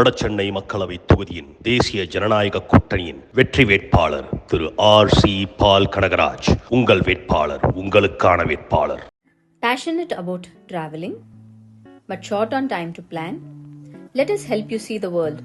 வடசென்னை மக்களவை தொகுதியின் தேசிய ஜனநாயக கூட்டணியின் வெற்றி வேட்பாளர் Thiru R C Paul Kanagaraj உங்கள் வேட்பாளர் உங்களுக்கான வேட்பாளர் Passionate about traveling, but short on time to plan? Let us help you see the world.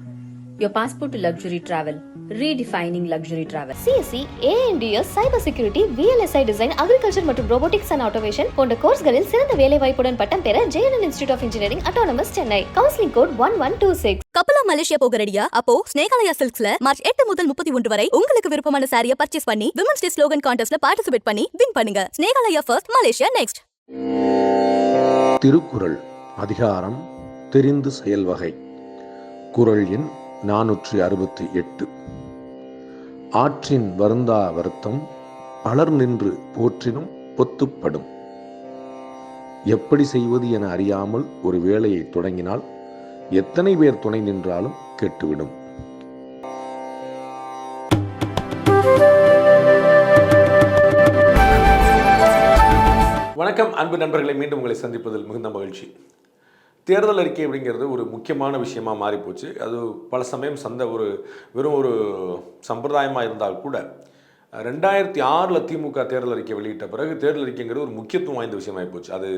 Your passport to luxury travel, redefining luxury travel. C S E A N D S cyber security V L S I design agriculture மற்றும் robotics and automation போன்ற கோர்ஸ்களில் சிறந்த வேலை வாய்ப்புடன் பட்டம் பெற J N N institute of engineering autonomous Chennai counselling code one one two six கப்பலா Malaysia போக ரெடியா அப்போ ஸ்னேகாலயா சில்க்ஸ்ல மார்ச் எட்டு முதல் முப்பத்தி ஒன்று வரை உங்களுக்கு விருப்பமான சாரியை பர்ச்சேஸ் பண்ணி விமன்ஸ் டே ஸ்லோகன் கான்டெஸ்ட்ல பார்ட்டிசிபேட் பண்ணி வின் பண்ணுங்க. Snehalaya first Malaysia next Thirukkural அதிகாரம் தெரிந்து செயல்வகை குறள் எண் நானூற்றி அறுபத்தி எட்டு. ஆற்றின் வருந்தா வருத்தம் பலர் நின்று போற்றினும் பொத்துப்படும். எப்படி செய்வது என அறியாமல் ஒரு வேலையை தொடங்கினால் எத்தனை பேர் துணை நின்றாலும் கெட்டுவிடும். வணக்கம் அன்பு நண்பர்களை மீண்டும் உங்களை சந்திப்பதில் மிகுந்த மகிழ்ச்சி. தேர்தல் அறிக்கை அப்படிங்கிறது ஒரு முக்கியமான விஷயமாக மாறிப்போச்சு. அது பல சமயம் சந்த ஒரு வெறும் ஒரு சம்பிரதாயமாக இருந்தால் கூட ரெண்டாயிரத்தி ஆறில் திமுக தேர்தல் அறிக்கை வெளியிட்ட பிறகு தேர்தல் அறிக்கைங்கிறது ஒரு முக்கியத்துவம் வாய்ந்த விஷயமாகி போச்சு அது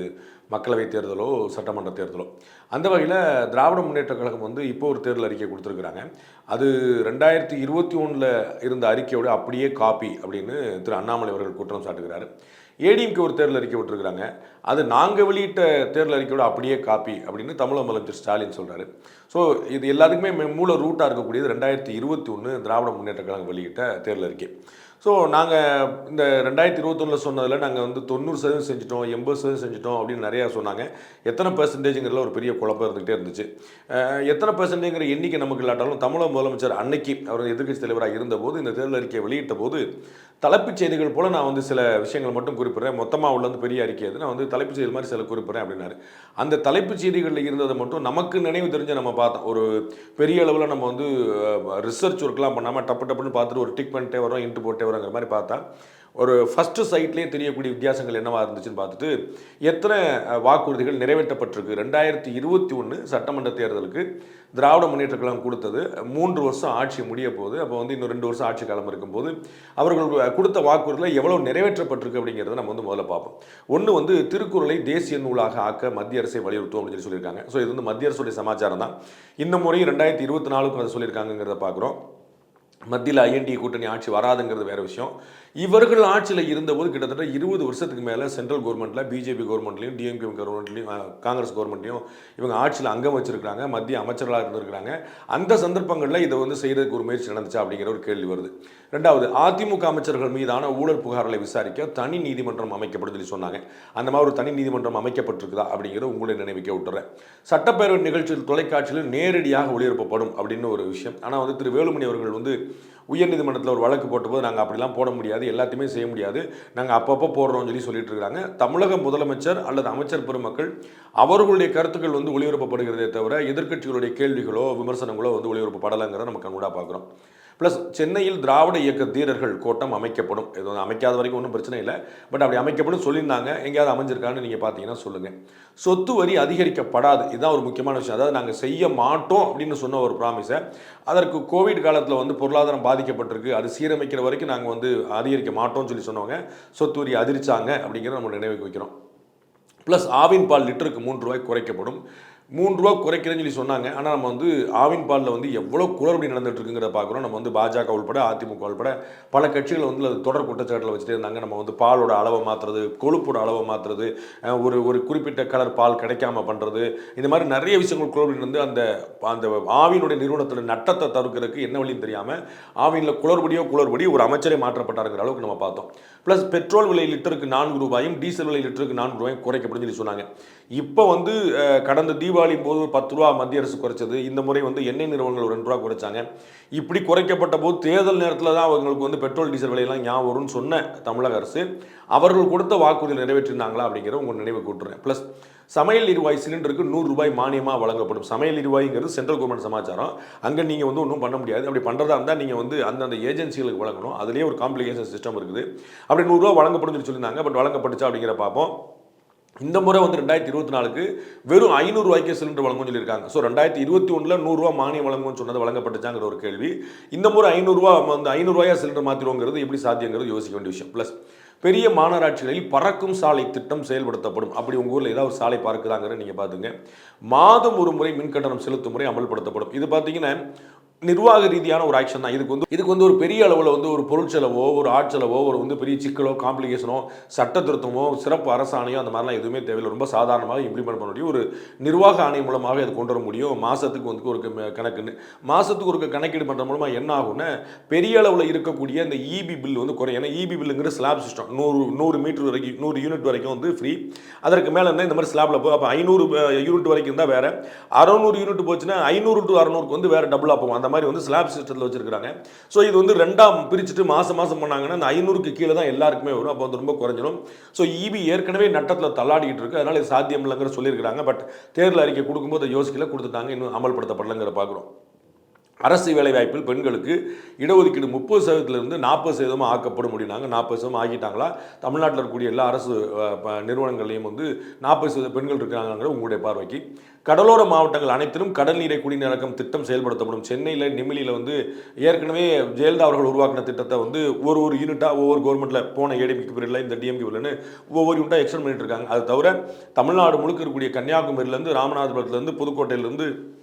மக்களவை தேர்தலோ சட்டமன்ற தேர்தலோ. அந்த வகையில் திராவிட முன்னேற்ற கழகம் வந்து இப்போ ஒரு தேர்தல் அறிக்கை கொடுத்துருக்குறாங்க. அது ரெண்டாயிரத்தி இருபத்தி ஒன்றில் இருந்த அறிக்கையோட அப்படியே காப்பி அப்படின்னு திரு அண்ணாமலை அவர்கள் குற்றம் சாட்டுகிறாரு. ஏடிஎம்கே ஒரு தேர்தல் அறிக்கை விட்டுருக்குறாங்க. அது நாங்கள் வெளியிட்ட தேர்தல் அறிக்கையோட அப்படியே காப்பி அப்படின்னு தமிழக முதலமைச்சர் ஸ்டாலின் சொல்கிறாரு ஸோ இது எல்லாத்துக்குமே மூல ரூட்டாக இருக்கக்கூடியது ரெண்டாயிரத்தி இருபத்தி ஒன்று திராவிட முன்னேற்ற கழகம் வெளியிட்ட தேர்தல் அறிக்கை. ஸோ நாங்கள் இந்த ரெண்டாயிரத்தி இருபத்தொன்னில் சொன்னதில் நாங்கள் வந்து தொண்ணூறு சதவீதம் செஞ்சிட்டோம் எண்பது சதவீதம் செஞ்சிட்டோம் அப்படின்னு நிறையா சொன்னாங்க. எத்தனை பெர்சன்டேஜுங்கிறதுல ஒரு பெரிய குழப்பம் இருந்துகிட்டே இருந்துச்சு. எத்தனை பெர்சன்டேஜ்ங்கிற எண்ணிக்கை நமக்கு இல்லாட்டாலும் தமிழக முதலமைச்சர் அன்னைக்கு அவர் எதிர்க்கட்சி தலைவராக இருந்தபோது இந்த தேர்தல் அறிக்கையை வெளியிட்ட போது தலைப்புச் செய்திகள் போல் நான் வந்து சில விஷயங்கள் மட்டும் குறிப்பிட்றேன். மொத்தமாக உள்ள வந்து பெரிய அறிக்கை அது. நான் வந்து தலைப்புச் செய்தி மாதிரி சில குறிப்பிட்றேன் அப்படின்னாரு. அந்த தலைப்புச் செய்திகளில் இருந்ததை மட்டும் நமக்கு நினைவு தெரிஞ்ச நம்ம பார்த்தோம். ஒரு பெரிய அளவில் நம்ம வந்து ரிசர்ச் ஒர்க்லாம் பண்ணாமல் டப்பு டப்புன்னு பார்த்துட்டு ஒரு டிக் பண்ணிட்டே வரோம் இன்ட்டு போட்டே தலைவருங்கிற மாதிரி பார்த்தா ஒரு ஃபஸ்ட்டு சைட்லேயே தெரியக்கூடிய வித்தியாசங்கள் என்னவா இருந்துச்சுன்னு பார்த்துட்டு எத்தனை வாக்குறுதிகள் நிறைவேற்றப்பட்டிருக்கு? ரெண்டாயிரத்தி இருபத்தி ஒன்று சட்டமன்ற தேர்தலுக்கு திராவிட முன்னேற்ற கழகம் கொடுத்தது மூன்று வருஷம் ஆட்சி முடிய போகுது அப்போ வந்து இன்னும் ரெண்டு வருஷம் ஆட்சி காலம் இருக்கும்போது அவர்கள் கொடுத்த வாக்குறுதியில் எவ்வளவு நிறைவேற்றப்பட்டிருக்கு அப்படிங்கிறத நம்ம வந்து முதல்ல பார்ப்போம். ஒன்று வந்து திருக்குறளை தேசிய நூலாக ஆக்க மத்திய அரசை வலியுறுத்தும் அப்படின்னு சொல்லி சொல்லியிருக்காங்க. ஸோ இது வந்து மத்திய அரசுடைய சமாச்சாரம் தான். இந்த முறையும் ரெண்டாயிரத்தி இருபத்தி நாலுக்கும் அதை சொல்லியிருக்காங்கிறத பார்க்குறோம். மத்தியில் ஐஎன்டி கூட்டணி ஆட்சி வராதுங்கிறது வேற விஷயம். இவர்கள் ஆட்சியில் இருந்தபோது கிட்டத்தட்ட இருபது வருஷத்துக்கு மேலே சென்ட்ரல் கவர்மெண்ட்டில் பிஜேபி கவர்மெண்ட்லையும் டிஎம்கே கவர்மெண்ட்லையும் காங்கிரஸ் கவர்மெண்ட்லையும் இவங்க ஆட்சியில் அங்கம் வச்சிருக்கிறாங்க மத்திய அமைச்சர்களாக இருந்திருக்கிறாங்க. அந்த சந்தர்ப்பங்களில் இதை வந்து செய்கிறதுக்கு ஒரு முயற்சி நடந்துச்சா அப்படிங்கிற ஒரு கேள்வி வருது. ரெண்டாவது அதிமுக அமைச்சர்கள் மீதான ஊழல் புகார்களை விசாரிக்க தனி நீதிமன்றம் அமைக்கப்படுதுன்னு சொன்னாங்க. அந்த மாதிரி ஒரு தனி நீதிமன்றம் அமைக்கப்பட்டிருக்குதா அப்படிங்கிறத உங்களை நினைவிக்க விட்டுறேன் சட்டப்பேரவை நிகழ்ச்சியில் தொலைக்காட்சியில் நேரடியாக ஒளிபரப்பப்படும் அப்படின்னு ஒரு விஷயம். ஆனால் வந்து திரு வேலுமணி அவர்கள் வந்து உயர்நீதிமன்றத்தில் ஒரு வழக்கு போட்டபோது நாங்கள் அப்படிலாம் போட முடியாது எல்லாத்தையுமே செய்ய முடியாது. நாங்கள் அப்பப்போ போடுறோம்னு சொல்லி சொல்லிட்டு இருக்கிறாங்க தமிழக முதலமைச்சர் அல்லது அமைச்சர் பெருமக்கள் அவர்களுடைய கருத்துக்கள் வந்து ஒளிபரப்பப்படுகிறதே தவிர எதிர்க்கட்சிகளுடைய கேள்விகளோ விமர்சனங்களோ வந்து ஒளிபரப்பப்படலைங்கிறத நம்ம கண்கூடாக பார்க்குறோம். ப்ளஸ் சென்னையில் திராவிட இயக்க தீரர்கள் கோட்டம் அமைக்கப்படும். இது வந்து அமைக்காத வரைக்கும் ஒன்றும் பிரச்சனை இல்லை. பட் அப்படி அமைக்கப்படும் சொல்லியிருந்தாங்க. எங்கேயாவது அமைஞ்சிருக்கான்னு நீங்கள் பார்த்தீங்கன்னா சொல்லுங்கள் சொத்து வரி அதிகரிக்கப்படாது. இதுதான் ஒரு முக்கியமான விஷயம். அதாவது நாங்கள் செய்ய மாட்டோம் அப்படின்னு சொன்ன ஒரு ப்ராமிஸை அதற்கு கோவிட் காலத்தில் வந்து பொருளாதாரம் பாதிக்கப்பட்டிருக்கு. அது சீரமைக்கிற வரைக்கும் நாங்கள் வந்து அதிகரிக்க மாட்டோம்னு சொல்லி சொன்னவங்க சொத்து வரி அதிரிச்சாங்க அப்படிங்கிறத நம்ம நினைவுக்கு வைக்கிறோம். ப்ளஸ் ஆவின் பால் லிட்டருக்கு மூன்று ரூபாய் குறைக்கப்படும். மூன்று ரூபா குறைக்கிறேன்னு சொல்லி சொன்னாங்க. ஆனால் நம்ம வந்து ஆவின் பாலில் வந்து எவ்வளோ குளறுபடி நடந்துட்டு இருக்குங்கிறத பார்க்குறோம். நம்ம வந்து பாஜக உள்பட அதிமுக உள்பட பல கட்சிகள் வந்து அது தொடர் குற்றச்சாட்டில் வச்சுட்டே இருந்தாங்க. நம்ம வந்து பாலோட அளவை மாற்றுறது கொழுப்போட அளவை மாற்றுறது ஒரு ஒரு குறிப்பிட்ட கலர் பால் கிடைக்காம பண்ணுறது இந்த மாதிரி நிறைய விஷயங்கள் குளறுபடி வந்து அந்த அந்த ஆவினுடைய நிறுவனத்தோட நட்டத்தை தடுக்கிறதுக்கு என்ன வழியும் தெரியாமல் ஆவினில் குளறுபடியோ குளறுபடி ஒரு அமைச்சரே மாற்றப்பட்டாருங்கிற அளவுக்கு நம்ம பார்த்தோம். ப்ளஸ் பெட்ரோல் விலை லிட்டருக்கு நான்கு ரூபாயும் டீசல் விலை லிட்டருக்கு நான்கு ரூபாயும் குறைக்கப்படும் சொல்லி சொன்னாங்க. இப்போ வந்து கடந்த தீபாவளி போது பத்து ரூபா மத்திய அரசு குறைச்சது. இந்த முறை வந்து எண்ணெய் நிறுவனங்கள் ஒரு ரெண்டு ரூபா குறைச்சாங்க. இப்படி குறைக்கப்பட்ட போது தேர்தல் நேரத்தில் தான் அவங்களுக்கு வந்து பெட்ரோல் டீசல் விலையெல்லாம் ஞாபகம் வரும்னு சொன்ன தமிழக அரசு அவர்கள் கொடுத்த வாக்குறுதியில் நிறைவேற்றினாங்களா அப்படிங்கிற உங்கள் நினைவு கூட்டுறேன். ப்ளஸ் சமையல் எரிவாயு சிலிண்டருக்கு நூறு ரூபாய் மானியமாக வழங்கப்படும். சமையல் எரிவாயுங்கிறது சென்ட்ரல் கவர்மெண்ட் சமாச்சாரம். அங்கே நீங்கள் வந்து ஒன்றும் பண்ண முடியாது. அப்படி பண்ணுறதா இருந்தால் நீங்கள் வந்து அந்தந்த ஏஜென்சிகளுக்கு வழங்கணும். அதுலேயே ஒரு காம்ப்ளிகேஷன் சிஸ்டம் இருக்குது. அப்படி நூறுரூவா வழங்கப்படும் சொல்லி சொல்லியிருந்தாங்க. பட் வழங்கப்பட்டுச்சா அப்படிங்கிற பார்ப்போம். இந்த முறை வந்து ரெண்டாயிரத்தி இருபத்தி நாலுக்கு வெறும் ஐநூறுரூவாய்க்கே சிலிண்டர் வழங்கும்னு சொல்லியிருக்காங்க. ஸோ ரெண்டாயிரத்தி இருபத்தி ஒன்றில் நூறுரூவா மானியம் வழங்கும்னு சொன்னது வழங்கப்பட்டுச்சாங்கிற ஒரு கேள்வி. இந்த முறை ஐநூறுரூவா வந்து ஐநூறுரூவாயா சிலிண்டர் மாற்றிடுவோங்கிறது எப்படி சாத்தியங்கிறது யோசிக்க வேண்டிய விஷயம். ப்ளஸ் பெரிய மாநகராட்சிகளில் பறக்கும் சாலை திட்டம் செயல்படுத்தப்படும். அப்படி உங்கள் ஊரில் ஏதாவது ஒரு சாலை பார்க்குதாங்கிறத நீங்கள் பார்த்துங்க. மாதம் ஒரு முறை மின் கட்டணம் செலுத்தும் முறை அமல்படுத்தப்படும். இது பார்த்தீங்கன்னா நிர்வாக ரீதியான ஒரு ஆக்ஷன் தான். இதுக்கு வந்து இதுக்கு வந்து ஒரு பெரிய அளவில் வந்து ஒரு பொருட்செலவோ ஒரு ஆட்செலவோ ஒரு வந்து பெரிய சிக்கலோ காம்ப்ளிகேஷனோ சட்ட திருத்தமோ சிறப்பு அரசாணையோ அந்த மாதிரிலாம் எதுவுமே தேவையில்லை. ரொம்ப சாதாரணமாக இம்ப்ளிமெண்ட் பண்ண முடியும். ஒரு நிர்வாக ஆணையம் மூலமாக இது கொண்டு வர முடியும். மாதத்துக்கு வந்து ஒரு க- கணக்குன்னு மாதத்துக்கு ஒரு கணக்கீடு பண்ணுற மூலமாக என்ன ஆகும்னா பெரிய அளவில் இருக்கக்கூடிய இந்த இபி பில் வந்து குறையும். ஏன்னா இபி பில்லுங்கிற ஸ்லாப் சிஸ்டம் நூறு நூறு மீட்டர் வரைக்கும் நூறு யூனிட் வரைக்கும் வந்து ஃப்ரீ அதற்கு மேலே இருந்தால் இந்த மாதிரி ஸ்லாபில் போ அப்போ ஐநூறு யூனிட் வரைக்கும் தான் வேறு. அறநூறு யூனிட் போச்சுன்னா ஐநூறு டு அறநூறுக்கு வந்து வேறு டபுள் போகும். அந்த மாதிரி வந்து ஸ்லாப் சிஸ்டத்தில் வச்சுருக்காங்க ஸோ இது வந்து ரெண்டாம் பிரிச்சுட்டு மாதம் மாதம் பண்ணாங்கன்னா அந்த ஐநூறுக்கு கீழே தான் எல்லாருக்குமே வரும். அப்போ வந்து ரொம்ப குறைஞ்சிடும் ஸோ இபி ஏற்கனவே நட்டத்தில் தள்ளாடிக்கிட்டு இருக்கு. அதனால் இது சாத்தியம் இல்லைங்கிற சொல்லியிருக்கிறாங்க. பட் தேர்தல் அறிக்கை கொடுக்கும்போது யோசிக்கல கொடுத்துட்டாங்க. இன்னும் அமல்படுத்தப்படலைங்கிற பார்க்குறோம் அரசு வேலைவாய்ப்பில் பெண்களுக்கு இடஒதுக்கீடு முப்பது சதவீதத்திலிருந்து நாற்பது சதவீதமாக ஆக்கப்படும் அப்படின்னாங்க. நாற்பது சதவீதம் ஆகிட்டாங்களா? தமிழ்நாட்டில் இருக்கக்கூடிய எல்லா அரசு ப- நிறுவனங்கள்லையும் வந்து நாற்பது சதவீத பெண்கள் இருக்கிறாங்கிற உங்களுடைய பார்வைக்கு. கடலோர மாவட்டங்கள் அனைத்திலும் கடல் நீரை குடிநீரக்கம் திட்டம் செயல்படுத்தப்படும். சென்னையில் நிமிலியில் வந்து ஏற்கனவே ஜெயலலிதா அவர்கள் உருவாக்கின திட்டத்தை வந்து ஒரு ஒரு யூனிட்டாக ஒவ்வொரு கவர்மெண்ட்டில் போன ஏடிபிக்கு பீரியடில் இந்த டிஎம்கி பீரியட்னு ஒவ்வொரு யூனிட்டாக எக்ஸ்டெண்ட் பண்ணிட்டு இருக்காங்க. அது தவிர தமிழ்நாடு முழுக்க இருக்கக்கூடிய கன்னியாகுமரியிலேருந்து ராமநாதபுரத்துலேருந்து புதுக்கோட்டையிலேருந்து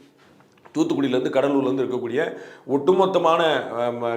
தூத்துக்குடியிலேருந்து கடலூர்லேருந்து இருக்கக்கூடிய ஒட்டுமொத்தமான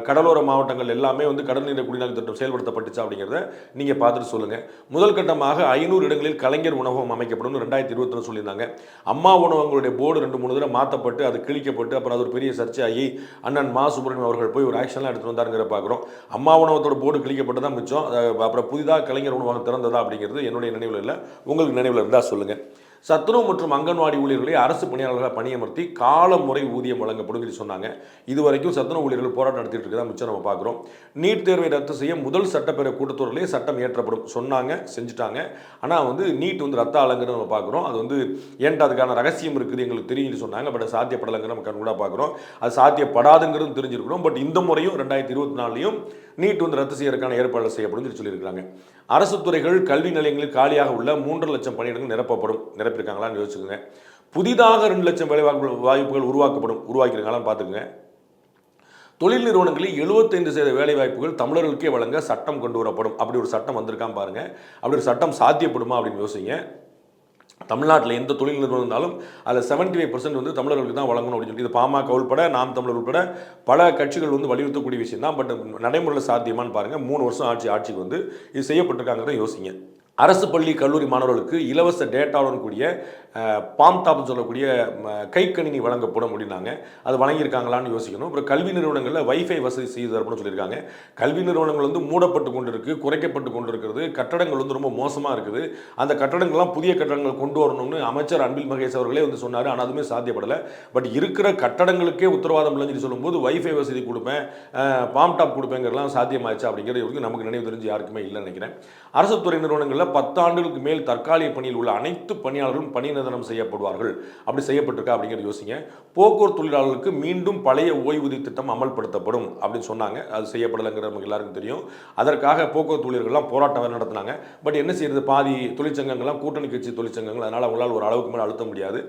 கடலோர மாவட்டங்கள் எல்லாமே வந்து கடல் நீர் குடிநீர் திட்டம் செயல்படுத்தப்பட்டுச்சா அப்படிங்கிறத நீங்கள் பார்த்துட்டு சொல்லுங்கள் முதல் கட்டமாக ஐநூறு இடங்களில் கலைஞர் உணவகம் அமைக்கப்படும் ரெண்டாயிரத்தி இருபத்தி சொல்லியிருந்தாங்க. அம்மா உணவகங்களுடைய போர்டு ரெண்டு மூணு தடவை மாற்றப்பட்டு அது கிழிக்கப்பட்டு அப்புறம் அது ஒரு பெரிய சர்ச்சையாகி அண்ணன் மா சுப்பிரமணியம் அவர்கள் போய் ஒரு ஆக்ஷன்லாம் எடுத்துகிட்டு வந்தாருங்கிற பார்க்குறோம். அம்மா உணவகத்தோட போர்டு கிழிக்கப்பட்டு தான் மிச்சம். அப்புறம் புதிதாக கலைஞர் உணவகம் திறந்ததா அப்படிங்கிறது என்னுடைய நினைவில் இல்லை. உங்களுக்கு நினைவில் இருந்தால் சொல்லுங்கள் சத்துணவு மற்றும் அங்கன்வாடி ஊழியர்களை அரசு பணியாளர்களை பணியமர்த்தி கால முறை ஊதியம் வழங்கப்படும் சொல்லி சொன்னாங்க. இது வரைக்கும் சத்துணவு ஊழியர்கள் போராட்டம் நடத்திட்டு இருக்கதா மிச்சம் நம்ம பார்க்குறோம். நீட் தேர்வை ரத்து செய்ய முதல் சட்டப்பேரவை கூட்டத்தொடரிலே சட்டம் ஏற்றப்படும் சொன்னாங்க செஞ்சுட்டாங்க. ஆனால் வந்து நீட் வந்து ரத்த ஆளுங்கிறத நம்ம பார்க்குறோம். அது வந்து ஏன்ட்டு அதுக்கான ரகசியம் இருக்குது எங்களுக்கு தெரியும்னு சொன்னாங்க. பட் அது சாத்தியப்படலைங்கிற நம்ம கண்கூடாக பார்க்குறோம். அது சாத்தியப்படாதுங்கிறது தெரிஞ்சிருக்கிறோம். பட் இந்த முறையும் ரெண்டாயிரத்தி இருபத்தி நாலுலையும் நீட் வந்து ரத்து செய்யறதுக்கான ஏற்பாடுகள் செய்யப்படும் சொல்லி சொல்லியிருக்காங்க அரசு துறைகள் கல்வி நிலையங்களில் காலியாக உள்ள மூன்று லட்சம் பணியிடங்கள் நிரப்பப்படும் நிரப்பியிருக்காங்களான்னு யோசிச்சுக்கோங்க. புதிதாக ரெண்டு லட்சம் வேலை வாய்ப்புகள் உருவாக்கப்படும் உருவாக்கியிருக்காங்களான்னு பார்த்துக்குங்க. தொழில் நிறுவனங்களில் 75% சதவீத வேலை வாய்ப்புகள் தமிழர்களுக்கே வழங்க சட்டம் கொண்டு வரப்படும். அப்படி ஒரு சட்டம் வந்திருக்கான் பாருங்க. அப்படி ஒரு சட்டம் சாத்தியப்படுமா அப்படின்னு யோசிங்க. தமிழ்நாட்டில் எந்த தொழில் நிறுவனம் இருந்தாலும் அதில் செவன்ட்டி ஃபைவ் பர்சன்ட் வந்து தமிழர்களுக்கு தான் வழங்கணும் அப்படின்னு சொல்லி இது பாமக உள்பட நாம் தமிழர் உள்பட பல கட்சிகள் வந்து வலியுறுத்தக்கூடிய விஷயம் தான். பட் நடைமுறையில் சாத்தியமான்னு பாருங்கள் மூணு வருஷம் ஆட்சி ஆட்சிக்கு வந்து இது செய்யப்பட்டிருக்காங்கிறத யோசிங்க. அரசு பள்ளி கல்லூரி மாணவர்களுக்கு இலவச டேட்டாவுடன் கூடிய பாம் டாப்னு சொல்லக்கூடிய ம, கைக்கணினி வழங்கப்படும் அப்படின்னாங்க அது வழங்கியிருக்காங்களான்னு யோசிக்கணும். அப்புறம் கல்வி நிறுவனங்களில் வைஃபை வசதி செய்து தரப்படும் சொல்லியிருக்காங்க. கல்வி நிறுவனங்கள் வந்து மூடப்பட்டு கொண்டு இருக்கு குறைக்கப்பட்டு கொண்டு இருக்கிறது கட்டடங்கள் வந்து ரொம்ப மோசமாக இருக்குது. அந்த கட்டடங்கள்லாம் புதிய கட்டடங்கள் கொண்டு வரணும்னு அமைச்சர் அன்பில் மகேஷ் அவர்களே வந்து சொன்னார். ஆனால் அதுவுமே சாத்தியப்படலை. பட் இருக்கிற கட்டடங்களுக்கே உத்தரவாதம் இல்லைன்னு சொல்லி சொல்லும்போது வைஃபை வசதி கொடுப்பேன் பாம் டாப் கொடுப்பேங்கிறலாம் சாத்தியமாச்சு அப்படிங்கிறது இவருக்கு நமக்கு நினைவு தெரிஞ்சு யாருக்குமே இல்லைன்னு நினைக்கிறேன். அரசு துறை நிறுவனங்களில் பத்தாண்டுகளுக்கு மேல் தற்காலிக பணியில் உள்ள அனைத்து பணியாளர்களும் பணியினர் நிரந்தரம் செய்யப்படுவார்கள். அப்படி செய்யப்பட்டிருக்கா அப்படிங்கிறத யோசிங்க. போக்குவரத்து தொழிலாளர்களுக்கு மீண்டும் பழைய ஓய்வூதிய திட்டம் அமல்படுத்தப்படும் அப்படின்னு சொன்னாங்க. அது செய்யப்படலைங்கிற நமக்கு எல்லாருக்கும் தெரியும். அதற்காக போக்குவரத்து ஊழியர்கள்லாம் போராட்டம் நடத்தினாங்க. பட் என்ன செய்யறது? பாதி தொழிற்சங்கங்கள்லாம் கூட்டணி கட்சி தொழிற்சங்கங்கள். அதனால் அவங்களால் ஒரு அளவுக்கு மேலே அழுத்த முடியாது.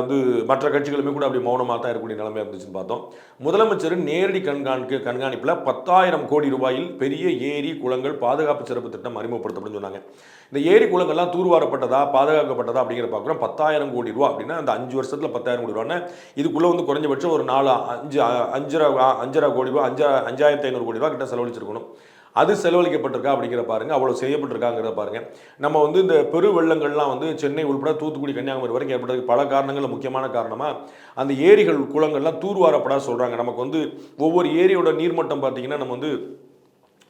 வந்து மற்ற கட்சிகளுமே கூட அப்படி மௌனமாக தான் இருக்கக்கூடிய நிலைமை இருந்துச்சுன்னு பார்த்தோம். முதலமைச்சரின் நேரடி கண்காணிக்கு கண்காணிப்பில் பத்தாயிரம் கோடி ரூபாயில் பெரிய ஏரி குளங்கள் பாதுகாப்பு சிறப்பு திட்டம் அறிமுகப்படுத்தப்படும் சொன்னாங்க. இந்த ஏரி குளங்கள்லாம் தூர்வாரப்பட்டதா பாதுகாக்கப்பட்டதா அப்படிங்கிற பார்க்குறோம். பத்தாயிரம் கோடி ரூபா அப்படின்னா அந்த அஞ்சு வருஷத்தில் பத்தாயிரம் கோடி ரூபான்னா இதுக்குள்ளே வந்து குறைஞ்சபட்சம் ஒரு நாலு அஞ்சு அஞ்சரை அஞ்சரை கோடி ரூபா அஞ்சா அஞ்சாயிரத்தி ஐநூறு கோடி ரூபா கிட்ட செலவழிச்சிருக்கணும். அது செலவழிக்கப்பட்டிருக்கா அப்படிங்கிற பாருங்க. அவ்வளோ செய்யப்பட்டிருக்காங்கிறத பாருங்க. நம்ம வந்து இந்த பெரு வெள்ளங்கள்லாம் வந்து சென்னை உள்பட தூத்துக்குடி கன்னியாகுமரி வரைக்கும் ஏற்பட்டதுக்கு பல காரணங்கள் முக்கியமான காரணமாக அந்த ஏரிகள் குளங்கள்லாம் தூர்வாரப்படா சொல்கிறாங்க நமக்கு வந்து ஒவ்வொரு ஏரியோட நீர்மட்டம் பார்த்தீங்கன்னா நம்ம வந்து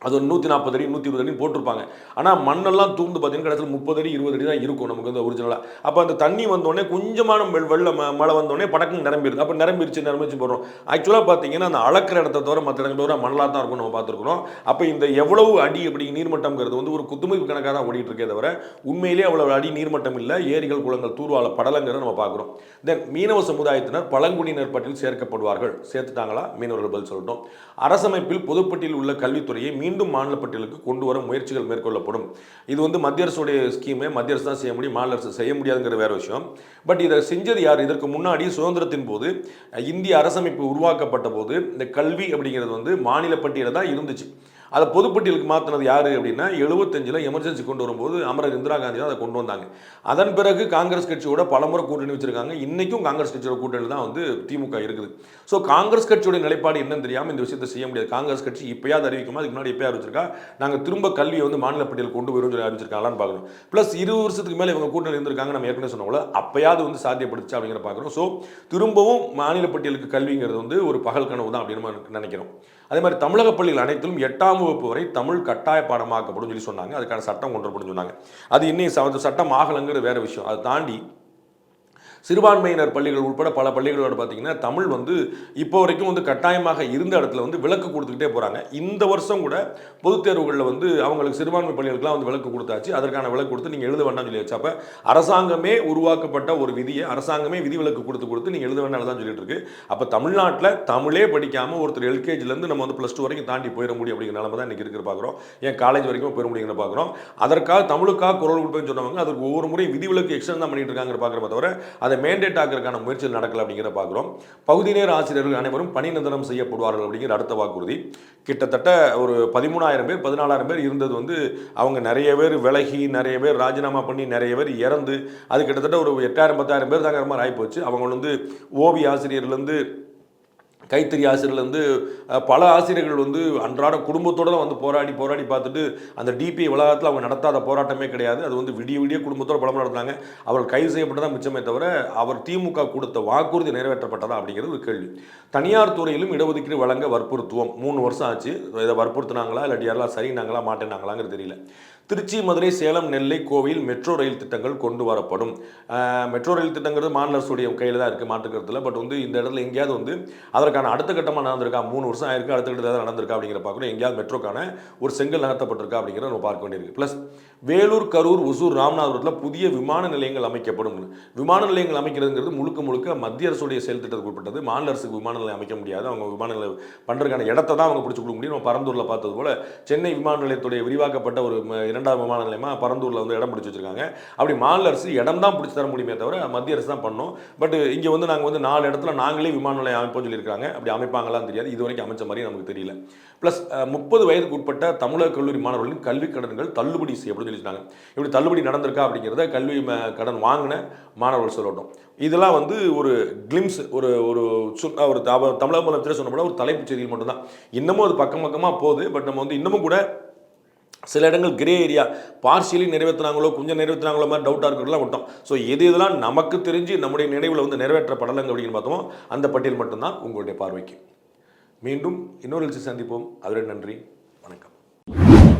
அது ஒரு நூற்றி நாற்பது அடி நூற்றி இருபது அடி போட்டிருப்பாங்க. ஆனால் மண்ணெல்லாம் தூர்ந்து பார்த்தீங்கன்னா கடைசியில் முப்பது அடி இருபது அடி தான் இருக்கும் நமக்கு வந்து ஒரிஜினலாக அப்போ அந்த தண்ணி வந்தோடனே கொஞ்சமான வெள் வெள்ள மழை வந்தோடனே படக்குன்னு நிரம்பிடுது. அப்போ நிரம்பிடுச்சு நிரம்பிச்சு போடுறோம். ஆக்சுவலாக பார்த்தீங்கன்னா அந்த அளக்கிற இடத்த தவிர மற்ற இடங்கள் தவிர மணலாக தான் இருக்கும் நம்ம பார்த்துருக்குறோம். அப்போ இந்த எவ்வளவு அடி அப்படி நீர்மட்டம்ங்கிறது வந்து ஒரு குத்துமதிப்பு கணக்காக தான் ஓடிட்டு இருக்கே தவிர உண்மையிலேயே அவ்வளோ அடி நீர்மட்டம் இல்லை ஏரிகள் குளங்கள் தூர்வால படலங்கிறத நம்ம பார்க்குறோம். தென் மீனவ சமுதாயத்தினர் பழங்குடியினர் பட்டியல் சேர்க்கப்படுவார்கள். சேர்த்துட்டாங்களா? மீனவர்கள் பதில் சொல்லட்டும். அரசமைப்பில் பொதுப்பட்டியில் உள்ள கல்வித்துறையை மீன் மீண்டும் மாநில பட்டியலுக்கு கொண்டு வர முயற்சிகள் மேற்கொள்ளப்படும். இது வந்து மத்திய அரசுடைய ஸ்கீமே மத்திய அரசு தான் செய்ய முடியும் மாநில அரசு செய்ய முடியாதுங்கிற வேற விஷயம். பட் இதை செஞ்சது யார்? இதற்கு முன்னாடி சுதந்திரத்தின் போது இந்திய அரசமைப்பு உருவாக்கப்பட்ட போது இந்த கல்வி அப்படிங்கிறது வந்து மாநில பட்டியலில் தான் இருந்துச்சு. அதை பொதுப்பட்டியலுக்கு மாற்றினது யார் அப்படின்னா எழுபத்தஞ்சில் எமர்ஜென்சி கொண்டு வரும்போது அமரர் இந்திரா காந்தி தான் அதை கொண்டு வந்தாங்க. அதன் பிறகு காங்கிரஸ் கட்சியோட பலமுறை கூட்டணி வச்சிருக்காங்க. இன்றைக்கும் காங்கிரஸ் கட்சியோட கூட்டணி தான் வந்து திமுக இருக்குது. ஸோ காங்கிரஸ் கட்சியோட நிலைப்பாடு என்னன்னு தெரியாமல் இந்த விஷயத்தை செய்ய முடியாது. காங்கிரஸ் கட்சி இப்போயாவது அறிவிக்குமா? அதுக்கு முன்னாடி எப்பயா அறிவிச்சிருக்கா? நாங்கள் திரும்ப கல்வியை வந்து மாநில பட்டியல் கொண்டு வருவோம் சொல்லி அறிவிச்சிருக்காங்களான்னு பார்க்கணும். ப்ளஸ் இருபது வருஷத்துக்கு மேலே இவங்க கூட்டணி இருந்திருக்காங்க நம்ம ஏற்கனவே சொன்னோம்ல அப்பயாவது வந்து சாத்தியப்படுச்சு அப்படிங்கிற பார்க்குறோம் ஸோ திரும்பவும் மாநில பட்டியலுக்கு கல்விங்கிறது வந்து ஒரு பகல் கனவு தான் அப்படின்னு நம்ம நினைக்கிறோம். அதே மாதிரி தமிழக பள்ளிகள் அனைத்திலும் எட்டாம் வகுப்பு வரை தமிழ் கட்டாய பாடமாக்கப்படும் சொல்லி சொன்னாங்க. அதுக்கான சட்டம் கொண்டு வரப்படும் சொன்னாங்க. அது இன்னும் சட்டம் ஆகலைங்கிறது வேற விஷயம். அதை தாண்டி சிறுபான்மையினர் பள்ளிகள் உட்பட பல பள்ளிகளோட பார்த்தீங்கன்னா தமிழ் வந்து இப்போ வரைக்கும் வந்து கட்டாயமாக இருந்த இடத்துல வந்து விளக்கு கொடுத்துக்கிட்டே போகிறாங்க இந்த வருஷம் கூட பொதுத் தேர்வுகளில் வந்து அவங்களுக்கு சிறுபான்மை பள்ளிகளுக்குலாம் வந்து விளக்கு கொடுத்தாச்சு. அதற்கான விளக்கு கொடுத்து நீங்கள் எழுத வேண்டாம்னு சொல்லி வச்சப்போ அரசாங்கமே உருவாக்கப்பட்ட ஒரு விதியை அரசாங்கமே விதி விலக்கு கொடுத்து கொடுத்து நீங்கள் எழுத வேண்டாம் தான் சொல்லிட்டு இருக்கு. அப்போ தமிழ்நாட்டில் தமிழே படிக்காமல் ஒருத்தர் எல்கேஜிலேருந்து நம்ம வந்து ப்ளஸ் டூ வரைக்கும் தாண்டி போயிட முடியும் அப்படிங்கிற நிலமை தான் இன்றைக்கி இருக்கிற பார்க்குறோம் ஏன் காலேஜ் வரைக்கும் போயிட முடியுங்கிற பார்க்குறோம் அதற்காக தமிழுக்காக குரல் கொடுப்பேன்னு சொன்னவங்க அதுக்கு ஒவ்வொரு முறையும் விதிவிலக்கு எக்ஸ்டன் தான் பண்ணிட்டு இருக்காங்க பார்க்குறப்ப தவிர அதை மேண்டேட் ஆக்கிறதுக்கான முயற்சிகள் நடக்கல அப்படிங்கிற பார்க்குறோம். பகுதி நேர ஆசிரியர்கள் அனைவரும் பணி நிரந்தரம் செய்யப்படுவார்கள் அப்படிங்கிற அடுத்த வாக்குறுதி. கிட்டத்தட்ட ஒரு பதிமூணாயிரம் பேர் பதினாலாயிரம் பேர் இருந்தது வந்து அவங்க நிறைய பேர் விலகி நிறைய பேர் ராஜினாமா பண்ணி நிறைய பேர் இறந்து அது கிட்டத்தட்ட ஒரு எட்டாயிரம் பத்தாயிரம் பேர் தாங்கிற மாதிரி ஆகிப்போச்சு அவங்க வந்து ஓவிய ஆசிரியர்லேருந்து கைத்தறி ஆசிரியர்லேருந்து பல ஆசிரியர்கள் வந்து அன்றாட குடும்பத்தோட தான் வந்து போராடி போராடி பார்த்துட்டு அந்த டிபி வளாகத்தில் அவங்க நடத்தாத போராட்டமே கிடையாது. அது வந்து விடிய விடிய குடும்பத்தோட பலம் நடந்தாங்க அவர் கைது செய்யப்பட்டதான் மிச்சமே தவிர அவர் திமுக கொடுத்த வாக்குறுதி நிறைவேற்றப்பட்டதா அப்படிங்கிறது ஒரு கேள்வி. தனியார் துறையிலும் இடஒதுக்கீடு வழங்க வற்புறுத்துவோம். மூணு வருஷம் ஆச்சு. இதை வற்புறுத்தினாங்களா? இல்லாட்டி யாரெல்லாம் சரினாங்களா மாட்டேனாங்களாங்கிறது தெரியல. திருச்சி மதுரை சேலம் நெல்லை கோவில் மெட்ரோ ரயில் திட்டங்கள் கொண்டு வரப்படும். மெட்ரோ ரயில் திட்டங்கிறது மாநில அரசுடைய கையில் தான் இருக்குது மாற்றுக்கிறதுல பட் வந்து இந்த இடத்துல எங்கேயாவது வந்து அதற்கான அடுத்த கட்டமாக நடந்திருக்கா மூணு வருஷம் ஆயிருக்கு அடுத்த கட்டத்தில் நடந்திருக்கா அப்படிங்கிற பார்க்கணும். எங்கேயாவது மெட்ரோக்கான ஒரு செங்கல் நகர்த்தப்பட்டிருக்கா அப்படிங்கிறத நம்ம பார்க்க வேண்டியிருக்கு. ப்ளஸ் வேலூர் கரூர் ஒசூர் ராமநாதபுரத்தில் புதிய விமான நிலையங்கள் அமைக்கப்படும். விமான நிலையங்கள் அமைக்கிறதுங்கிறது முழுக்க முழுக்க மத்திய அரசுடைய செயல் திட்டத்துக்கு உட்பட்டது. மாநில அரசுக்கு விமான நிலையம் அமைக்க முடியாது. அவங்க விமான நிலையம் பண்ணுறதுக்கான இடத்தை தான் அவங்க பிடிச்சி கொடுக்க முடியும். நம்ம பரந்தூரில் பார்த்தது போல சென்னை விமான நிலையத்துடைய விரிவாக்கப்பட்ட ஒரு இரண்டாவது விமான நிலையமாக பரந்தூரில் வந்து இடம் பிடிச்சி வச்சுருக்காங்க. அப்படி மாநில அரசு இடம் தான் பிடிச்சி தர முடியுமே தவிர மத்திய அரசு தான் பண்ணோம். பட் இங்கே வந்து நாங்கள் வந்து நாலு இடத்துல நாங்களே விமான நிலையம் அமைப்போம் சொல்லியிருக்காங்க. அப்படி அமைப்பாங்களான்னு தெரியாது. இது வரைக்கும் அமைச்ச மாதிரி நமக்கு தெரியல. ப்ளஸ் முப்பது வயதுக்கு உட்பட்ட தமிழக கல்லூரி மாணவர்களின் கல்விக் கடன்கள் தள்ளுபடி செய்யப்படும் சொல்லியிருக்காங்க. இப்படி தள்ளுபடி நடந்திருக்கா அப்படிங்கிறத கல்வி ம- கடன் வாங்கின மாணவர்கள் சொல்லட்டும். இதெல்லாம் வந்து ஒரு கிளிம்ஸ் ஒரு ஒரு சு- ஒரு தமிழக முதலமைச்சர் சொன்ன ஒரு தலைப்புச் செய்தியில் மட்டும்தான். இன்னமும் அது பக்கம் பக்கமாக போகுது. பட் நம்ம வந்து இன்னமும் கூட சில இடங்கள் கிரே ஏரியா பார்ஷியலி நிறைவேற்றினாங்களோ கொஞ்சம் நிறைவேற்றினாங்களோ மாதிரி டவுட்டாக இருக்கிறதுலாம் விட்டோம். ஸோ எது இதெல்லாம் நமக்கு தெரிஞ்சு நம்முடைய நினைவில் வந்து நிறைவேற்றப்படலைங்க அப்படின்னு பார்த்தோம் அந்த பட்டியல் மட்டும்தான் உங்களுடைய பார்வைக்கு. மீண்டும் இன்னொரு சந்திப்போம். அதுவரை நன்றி. வணக்கம்.